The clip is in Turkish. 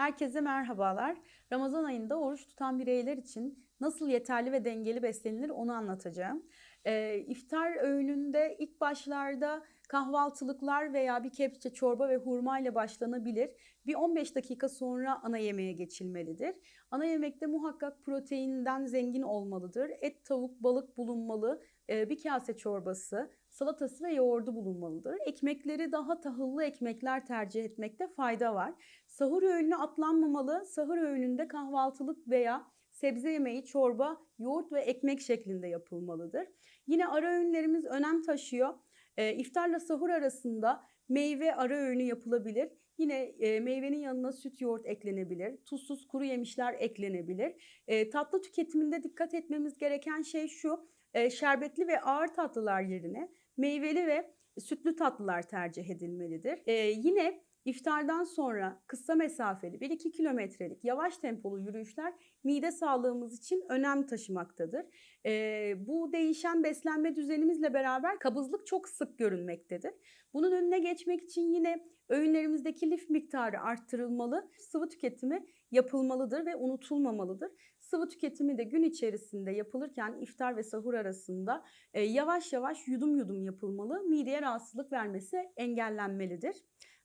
Herkese merhabalar. Ramazan ayında oruç tutan bireyler için nasıl yeterli ve dengeli beslenilir onu anlatacağım. Ee, iftar öğününde ilk başlarda kahvaltılıklar veya bir kepçe çorba ve hurma ile başlanabilir. Bir 15 dakika sonra ana yemeğe geçilmelidir. Ana yemekte muhakkak proteinden zengin olmalıdır. Et, tavuk, balık bulunmalı. Ee, bir kase çorbası, salatası ve yoğurdu bulunmalıdır. Ekmekleri daha tahıllı ekmekler tercih etmekte fayda var. Sahur öğünü atlanmamalı. Sahur öğününde kahvaltılık veya sebze yemeği, çorba, yoğurt ve ekmek şeklinde yapılmalıdır. Yine ara öğünlerimiz önem taşıyor. E, iftarla sahur arasında meyve ara öğünü yapılabilir. Yine e, meyvenin yanına süt yoğurt eklenebilir. Tuzsuz kuru yemişler eklenebilir. E, tatlı tüketiminde dikkat etmemiz gereken şey şu. E, şerbetli ve ağır tatlılar yerine meyveli ve sütlü tatlılar tercih edilmelidir. E, yine İftardan sonra kısa mesafeli 1-2 kilometrelik yavaş tempolu yürüyüşler mide sağlığımız için önem taşımaktadır. Ee, bu değişen beslenme düzenimizle beraber kabızlık çok sık görünmektedir. Bunun önüne geçmek için yine öğünlerimizdeki lif miktarı arttırılmalı, sıvı tüketimi yapılmalıdır ve unutulmamalıdır. Sıvı tüketimi de gün içerisinde yapılırken iftar ve sahur arasında e, yavaş yavaş yudum yudum yapılmalı. Mideye rahatsızlık vermesi engellenmelidir.